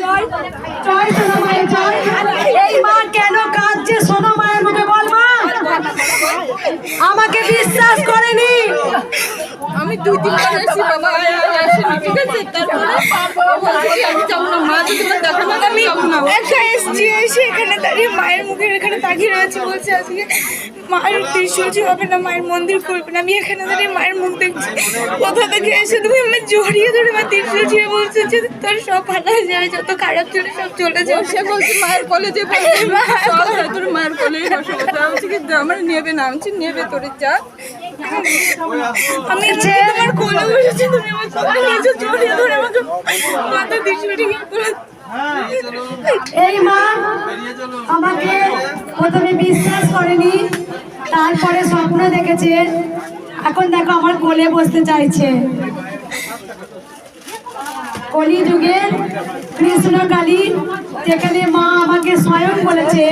জয় জয় সোনা মায়ের জয়। এই মা কেন কাঁদছে সোনা মায়ের মুখে বল মা। আমাকে বিশ্বাস করেনি। আমি দুই তিনবার এসেছি বাবা আসেনি ঠিক আছে? তারপরে আমি যাব না মা যদি দেখা না। আমি একটা এসছি এসে এখানে দাঁড়িয়ে মায়ের মুখের এখানে তাকিয়ে রয়েছে বলছে আজকে। মায়ের ত্রিশূল হবে না মায়ের মন্দির খুলবে না। আমি এখানে দাঁড়িয়ে মায়ের মুখ দেখছি। কোথা থেকে এসে তুমি আমার জড়িয়ে ধরে মা ত্রিশূল ছুঁয়ে বলছে যে তোর সব ভালো হয়ে যাবে যত খারাপ ছিল সব চলে যাবে। সে বলছে মায়ের কলেজে চল তোর মায়ের কলেজে বসে। বসে আমি বলছি কি, আমার নেবে না। আমি নেবে তোর যা। আমি যে তোমার কোলে বসেছি। তুমি আমার জড়িয়ে ধরে আমাকে মাথা ত্রিশূল করে এই মা, আমাকে প্রথমে বিশ্বাস করেনি, তারপরে স্বপ্ন দেখেছে। এখন দেখো আমার কোলে বসতে চাইছে। কলি যুগের কৃষ্ণ কালী, যেখানে মা আমাকে স্বয়ং বলেছে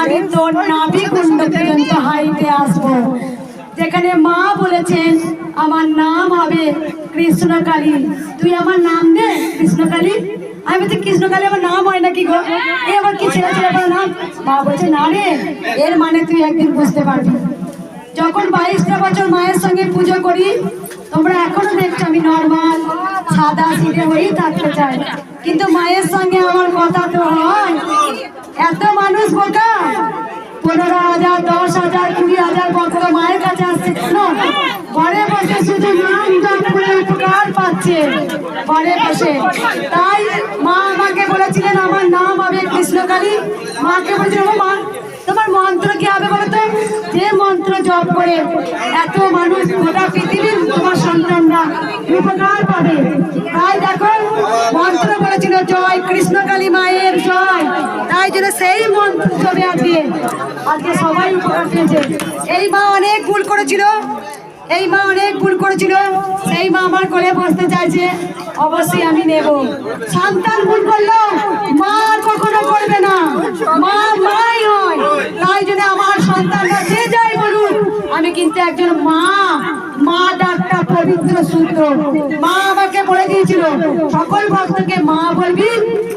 আমি তোর নাভি কুণ্ড পর্যন্ত হাইতে আসব। যেখানে মা বলেছেন, আমার নাম হবে কৃষ্ণকালী তুই আমার নাম দে কৃষ্ণকালী আমি বলছি কৃষ্ণকালী আমার নাম হয় নাকি গো? এ আবার কি ছেলে ছেলে আমার নাম? মা বলছে, না রে, এর মানে তুই একদিন বুঝতে পারবি। যখন বাইশটা বছর মায়ের সঙ্গে পুজো করি, তোমরা এখনও দেখছ আমি নর্মাল সাদা সিটে হয়েই থাকতে চাই। কিন্তু মায়ের সঙ্গে আমার কথা তো হয়। এত মানুষ বোকা। পনেরো হাজার, দশ হাজার, কুড়ি হাজার ভক্ত মায়ের কাছে আসছে? ঘরে বসে শুধু নাম জপ করে উপকার পাচ্ছে ঘরে বসে তাই মা আমাকে বলেছিলেন, আমার নাম হবে কৃষ্ণকালী। মাকে বলেছিলাম মা, তোমার মন্ত্র কি হবে বলো তো যে মন্ত্র জপ করে এত মানুষ গোটা পৃথিবীর তোমার সন্তানরা উপকার পাবে। তাই দেখো, মন্ত্র জয় কৃষ্ণকালী মায়ের জয়। তাই জন্য সেই মন্ত্র জপে আজকে। আজকে সবাই উপকার পেয়েছে। এই মা অনেক ভুল করেছিল। এই মা অনেক ভুল করেছিল। সেই মা আমার কোলে বসতে চাইছে। অবশ্যই আমি নেব। সন্তান ভুল করল, মা কখনো করবে না। মা মাই হয়। তাই জন্য আমার সন্তানরা যে যাই বলুন আমি কিন্তু একজন মা। পবিত্র সূত্র। মা আমাকে বলে দিয়েছিল, সকল ভক্তকে মা বলবি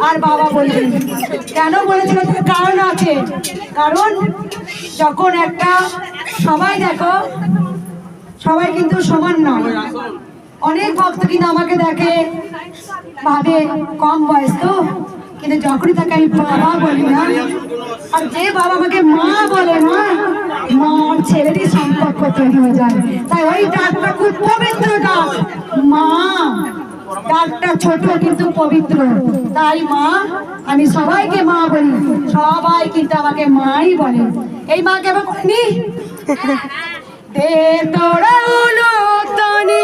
আর বাবা বলবি। কেন বলেছিল? কারণ আছে। কারণ যখন একটা সবাই দেখো, সবাই কিন্তু সমান নয় অনেক ভক্ত কিন্তু আমাকে দেখে, ভাবে কম বয়স তো। কিন্তু যখনই তাকে আমি বাবা বলি না আর যে বাবা আমাকে মা বলে না মার ছেলেরই সম্পর্ক তৈরি হয়ে যায়। তাই ওই ডাকটা খুব পবিত্র ডাক। মা ডাকটা ছোট কিন্তু পবিত্র। তাই মা আমি সবাইকে মা বলি সবাই কিন্তু আমাকে মাই বলে। এই মাকে আবার বলিনি? দে তোরা তনি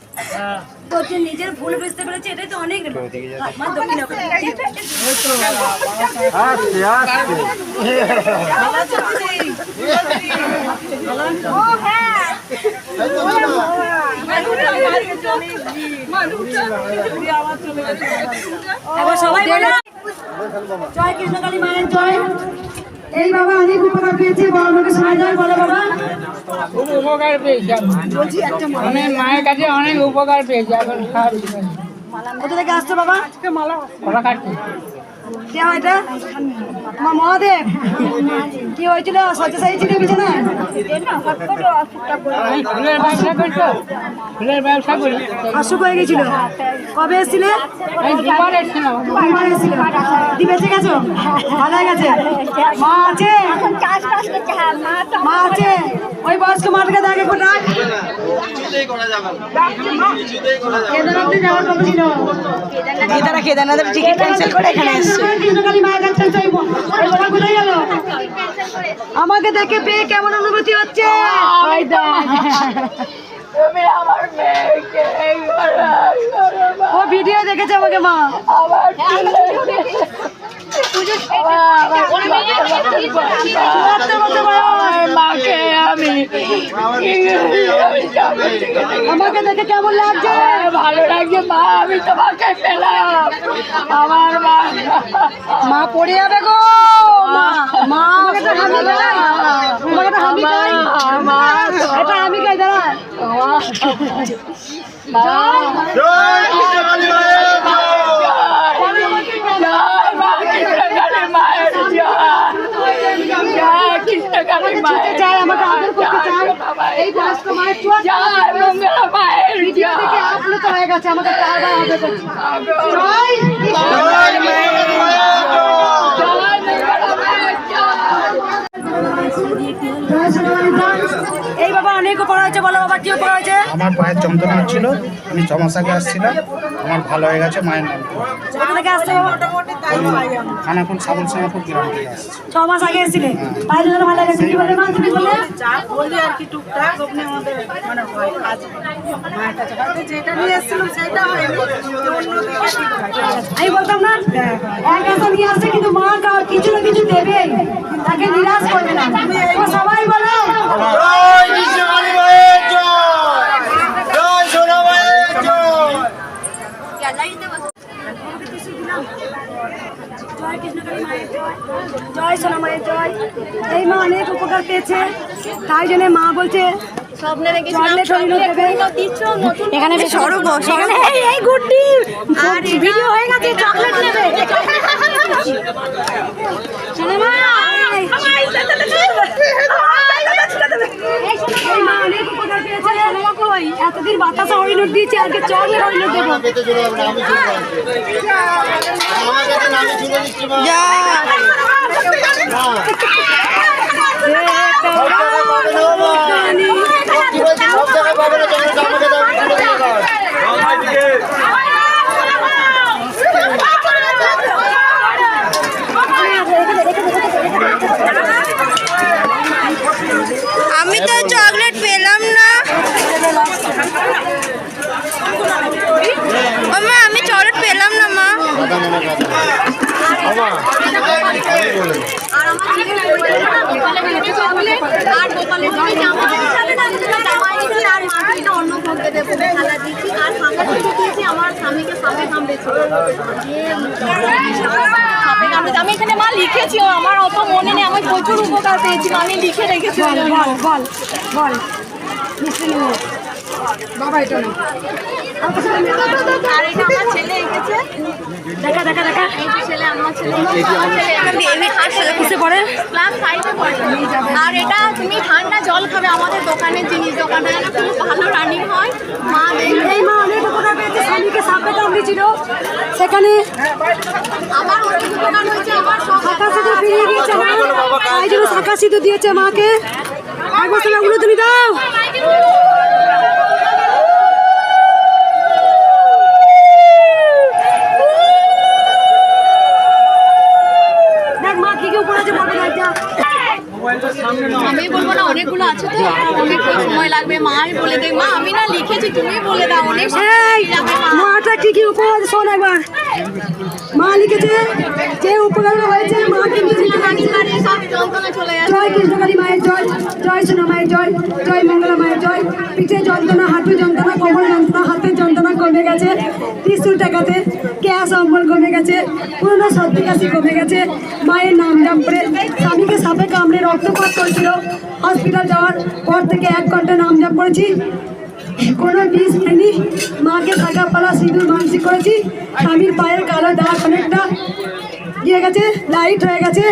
তো নিজের ভুল বুঝতে পেরেছে এটাই তো অনেক মা দক্ষিণ সবাই জয় কৃষ্ণকালী মায়ের জয়। এই বাবা অনেক উপকার পেয়েছে বড় লোকের সময় যায় বলো বাবা। খুব উপকার পেয়েছি আমি। আমি মায়ের কাছে অনেক উপকার পেয়েছি এখন খাওয়া কোথা থেকে আসছো বাবা? মালা খাচ্ছি কে এটা? মা মহাদেব? কি হয়েছিল? ছিল অসুখ হয়ে গেছিল? কবে এসেছিলে? গেছো? ভালো গেছে? মা আছে? মা আছে? ওই বয়স্ক মাটাকে দেখে কোথায় কেদারনাথে যাওয়ার কথা ছিল। তারা কেদারনাথের টিকিট ক্যান্সেল করে এখানে এসছে। আমাকে দেখে পেয়ে কেমন অনুভূতি হচ্ছে? ওই দেখ। তুমি আমার মেয়েকে ও ভিডিও দেখেছে আমাকে মা। চুয়াত্তর বছর বয়স। মাকে আমি আমাকে দেখে কেমন লাগছে? ভালো লাগে মা আমি তোমাকে পেলাম। আমার মা। মা পড়ে যাবে গো। মা মা হামি খাই এটা খাই দাঁড়া। মায়ের মায়ের আমাকে আদর এই বয়স্ক মায়ের চুয়াত্তর মঙ্গলা মায়ের ভিডিও থেকে আপ্লুত হয়ে গেছে আমাকে বারবার আদর জয় জয় কৃষ্ণকালী মায়ের জয়। জয় মঙ্গলা মায়ের জয় এই বাবা অনেক উপকার হয়েছে বলো বাবা কি উপকার হয়েছে? আমার পায়ের যন্ত্রণা হচ্ছিল আমি আগে আসছিলাম আমার ভালো হয়ে গেছে মায়ের নাম থেকে আসছে খানাকুল সাবল সিঙ্গাপুর গ্রাম থেকে আসছে। ছ মাস আগে এসেছিলে? পায়ের জন্য ভালো গেছে কি বলে? মা তুমি বলে? যা বলি আর কি টুকটাক অমনি আমাদের মানে হয় কাজ মায়ের কাছে হয়তো যেটা নিয়ে এসেছিলাম সেটা হয়নি তো অন্যদিকে ঠিক হয় আমি বলতাম না এক হাতে নিয়ে আসছে কিন্তু মা কিছু না কিছু দেবে তাকে নিরাশ করবে না। সবাই বলো। জয় কৃষ্ণকালী মায়ের জয়। জয় সোনা মায়ের জয়। জয় কৃষ্ণকালী মায়ের জয়। জয় সোনা মায়ের জয়। এই মা অনেক উপকার পেয়েছে। তাই জন্য মা বলছে। এখানে বেশ এখানে এই- এই গুড্ডি ভিডিও হয়ে গেছে চকলেট নেবে শোনো মা, এই- এই মা অনেক উপকার পেয়েছে। এতদিন বাতাসা হরিণুর দিয়েছে আজকে চকলেট হরিণুর দেবো পেতে চলে যাবে না, আমি চলে যাচ্ছি। আমার কাছে না, আমি চলে দিচ্ছি মা। মা, সব জায়গায় পাবে না ও মা। কি বলছি, সব জায়গায় পাবে না, চকলেট আমাকে দাও, আমি চলে যাব। আমি তো চকলেট পেলাম না ও মা আমি চকলেট পেলাম না মা কথা মনে কথা। বাবা, আমি বলে দিই। আর আমার ছেলে গোপালে মেয়েছে চকলেট আর গোপালের জন্য জামা জামা এনেছি আর মাকে এটা অন্য ভোগতে দেবো খেলা দিচ্ছি আর সামনে থেকে দিয়েছি আমার স্বামীকে সাপে আমি এখানে মা লিখেছি, আমার অত মনে নেই, আমি প্রচুর উপকার পেয়েছি আমি লিখে রেখেছি, বল বল বল। বাবা এটা না আর এটা আমার ছেলে এঁকেছে। দেখা দেখা দেখা। এই যে ছেলে আমার ছেলে। আমার ছেলে। একটা বেবি হাসছে কিসে পড়ে? ক্লাস ফাইভে পড়ে। আর এটা তুমি ঠান্ডা জল খাবে আমাদের দোকানের জিনিস দোকানটা যেন খুব ভালো রানিং হয়। মা এই মা অনেক উপকার পেয়েছে স্বামীকে সাপে কামড়েছিল সেখানে আমার অনেক উপকার হয়েছে আমার শাখা সিঁদুর ফিরিয়ে দিয়েছে মা। তাই জন্য শাখা সিঁদুর দিয়েছে মাকে। এক বছর ওগুলো তুমি দাও দেখ মা কি কি উপর আছে বলবে না এটা আমি বলব না অনেকগুলো আছে তো অনেক সময় লাগবে মাই বলে মা আমি না লিখেছি তুমি বলে দাও অনেক মাটা কি কি উপহার শোন একবার। মা লিখেছে যে উপকার হয়েছে জয় কৃষ্ণকালী মায়ের জয় জয় সোনা মায়ের জয় জয় মঙ্গলা মায়ের জয় পিঠে যন্ত্রণা হাঁটু যন্ত্রণা কোমর যন্ত্রণা যন্ত্রণা কমে গেছে, ত্রিশুল টাকাতে গ্যাস অম্বল কমে গেছে, পুরনো সর্দি কাশি কমে গেছে। মায়ের নাম জাম করে স্বামীকে সাপে কামড়ে রক্তপাত করেছিল। হসপিটাল যাওয়ার পর থেকে এক ঘণ্টা নাম জাপ করেছি। কোনো বিষ খাইনি মাকে থাকা পালা সিঁদুর মানসি করেছি। স্বামীর পায়ের কালো দাগ অনেকটা গিয়ে গেছে লাইট হয়ে গেছে।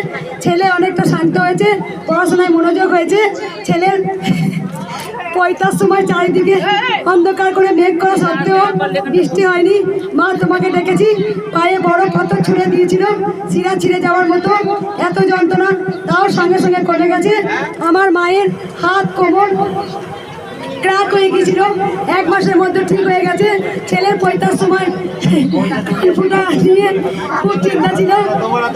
ছেলে অনেকটা শান্ত হয়েছে, পড়াশোনায় মনোযোগ হয়েছে। ছেলের পয়তার সময় চারিদিকে অন্ধকার করে মেঘ করা সত্ত্বেও বৃষ্টি হয়নি। মা তোমাকে দেখেছি, পায়ে বড় ক্ষত ছুঁড়ে দিয়েছিল, শিরা ছিঁড়ে যাওয়ার মতো। এত যন্ত্রণা, তাও সঙ্গে সঙ্গে কমে গেছে। আমার মায়ের হাত কোমর ক্র্যাক হয়ে গিয়েছিল এক মাসের মধ্যে ঠিক হয়ে গেছে। ছেলের পয়তার সময় ফুটা নিয়ে খুব চিন্তা ছিল।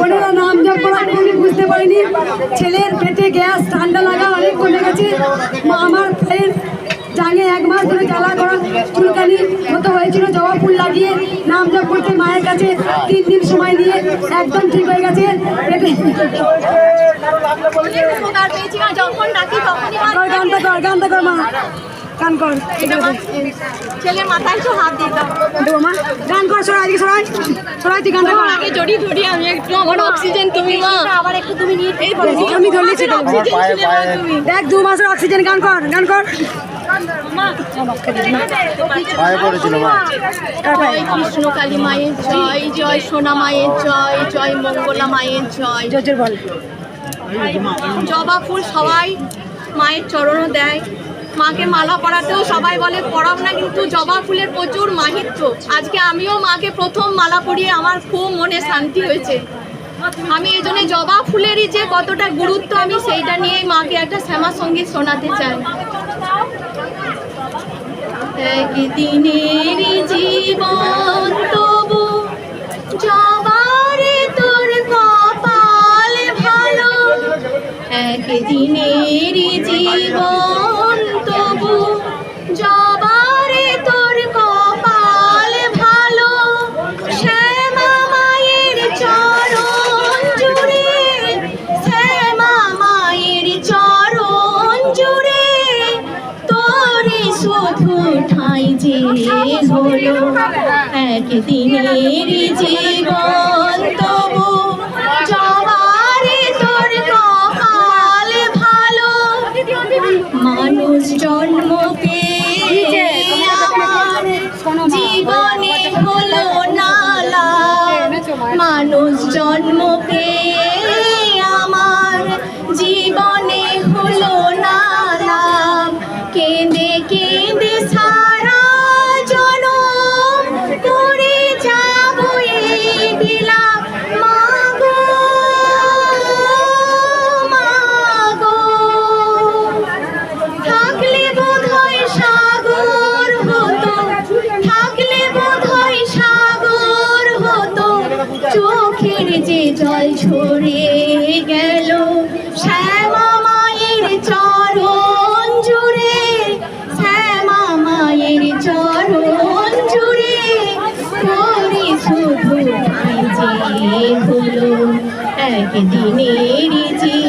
ওনারা নাম জপ করা আমি বুঝতে পারিনি। ছেলের পেটে গ্যাস ঠান্ডা লাগা অনেক কমে গেছে। আমার ভাইয়ের জাঙে এক মাস ধরে জ্বালা করা চুলকানি মতো হয়েছিল। জবা ফুল লাগিয়ে নাম জপ করতে মায়ের কাছে তিন দিন সময় দিয়ে একদম ঠিক হয়ে গেছে। পেটে কর গানটা কর মা। গান কর। ছেলের মাথায় একটু হাত দিতাম দেবো মা গান কর সরাই দিকে সরাই সরাই তুই গানটা কর। আগে জড়ি ধরি আমি একটু আমার অক্সিজেন তুমি মা। আবার একটু তুমি নিয়ে এই আমি ধরলি সেটা দেখ দু মাসের অক্সিজেন গান কর গান কর। পায়ে পড়েছিল মা। জয় কৃষ্ণ কালী মায়ের জয় জয় সোনা মায়ের জয় জয় মঙ্গলা মায়ের জয়। জোর বল। জবা ফুল সবাই মায়ের চরণও দেয়। মাকে মালা পরাতেও সবাই বলে পরাব না, কিন্তু জবা ফুলের প্রচুর মাহিত্য আজকে আমিও মাকে প্রথম মালা পরিয়ে আমার খুব মনে শান্তি হয়েছে। আমি এই জন্য জবা ফুলেরই যে কতটা গুরুত্ব আমি সেইটা নিয়েই মাকে একটা শ্যামা সংগীত শোনাতে চাই। একদিনের জীবন তবু জবারে তোর কপাল ভালো। একদিনের জীবন হলো একদিনের জীবন তবু হলো একদিনের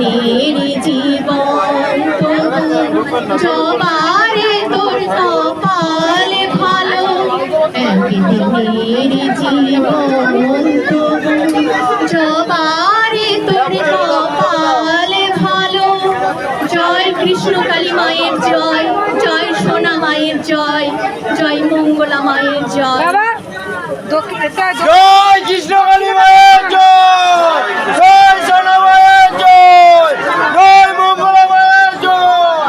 একদিনের জীবন জবারে তোর কপাল ভালো। একদিনের জীবন জবারে তোর কপাল ভালো। জয় কৃষ্ণ কালী মায়ের জয় জয় সোনা মায়ের জয় জয় মঙ্গলা মায়ের জয়। জয় কৃষ্ণকালী মায়ের জয় জয় সোনা মায়ের জয় জয় মঙ্গলা মায়ের জয়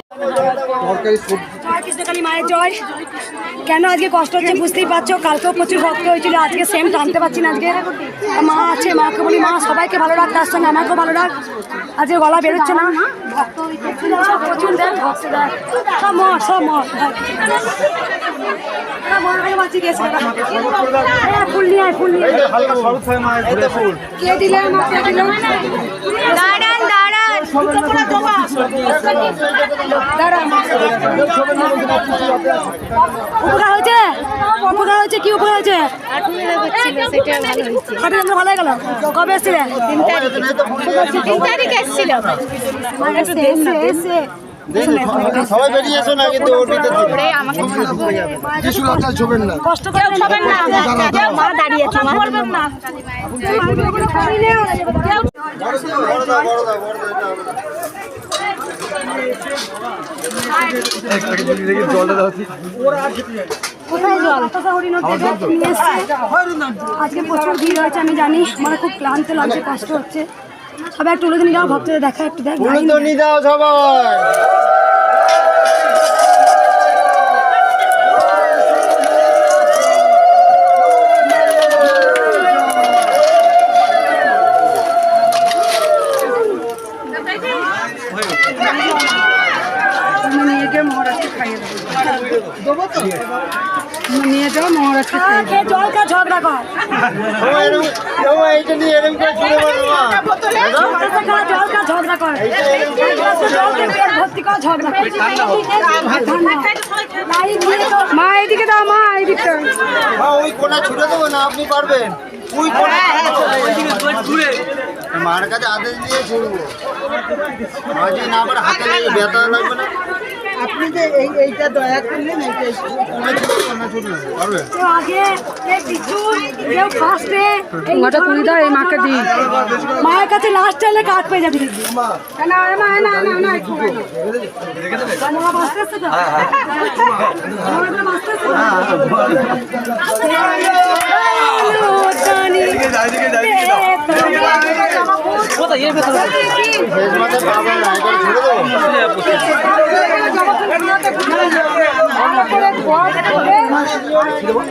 কৃষ্ণকালী মায়ের জয়। কেন আজকে কষ্ট হচ্ছে বুঝতেই পারছ? কালকেও প্রচুর ভক্ত হয়েছিল আজকে সেম টানতে পারছি না আজকে। মা আছে মাকে বলি মা সবাইকে ভালো রাখ তার সঙ্গে আমাকেও ভালো রাখ। আজকে গলা বেরোচ্ছে না? সব প্রচুর দেখ সব মর সব মর ফুল নিয়ে ফুল নিয়ে কে দিলে মা কে দিলে? উপকার হয়েছে? উপকার হয়েছে কি উপকার হয়েছে? ভালো গেল। কবে এসেছিলে? তিন তারিখ এসেছিল। এসে এসে এসে। সবাই বেরিয়ে এসো না কিন্তু ওর ভিতর যিশু ছোবেন না। কষ্ট করে না। মা দাঁড়িয়েছে মা করবেন না কোথায় জল? আজকে প্রচুর ভিড় হয়েছে আমি জানি। আমার খুব ক্লান্ত লাগছে কষ্ট হচ্ছে। সবাই একটু উড়ে নিয়ে যাও ভক্তদের দেখা একটু দেখ তো নিয়ে। যাও সবাই। কর ছুটে দেবো না আপনি পারবেন মার কাছে আদেশ দিয়ে ছুড়বো মা যদি না পারে হাতে লেগে ব্যথা লাগবে না। আপনি যে এই এইটা দয়া করলেন ওটা কুড়ি দাও এই মাকে দিই। মায়ের কাছে লাস্ট এলে কাঠ পেয়ে যাবি। না না না না না একটু মা বাঁচতে এসছে তো মা এবার বাঁচতে এসছে শেষ মাঠে পাবে না এটা ছুড়ে দেবো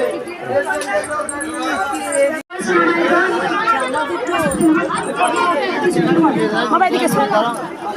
বাবা এদিকে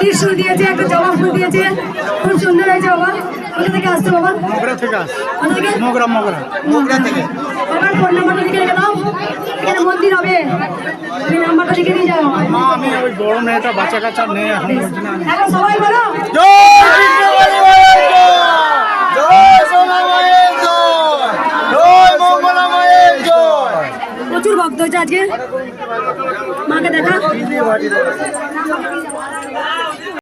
ত্রিশুল দিয়েছে একটা জবা ফুল দিয়েছে। খুব সুন্দর হয়েছে বাবা। কোথা থেকে আসছে বাবা? মোগরা থেকে আস কোথা থেকে? মোগরা মোগরা। মোগরা থেকে। ফোন নাম্বারটা লিখে রেখে দাও। এখানে মন্দির হবে। তুমি নাম্বারটা লিখে নিয়ে যাও। মা আমি ওই বড় মেয়েটা বাচ্চা কাচ্চা নেই এখন এখন সবাই বলো। জয় কৃষ্ণকালী জয়। জয় সোনা মায়ের জয় জয় মঙ্গলা মায়ের জয়। প্রচুর ভক্ত হয়েছে আজকে। মাকে দেখা।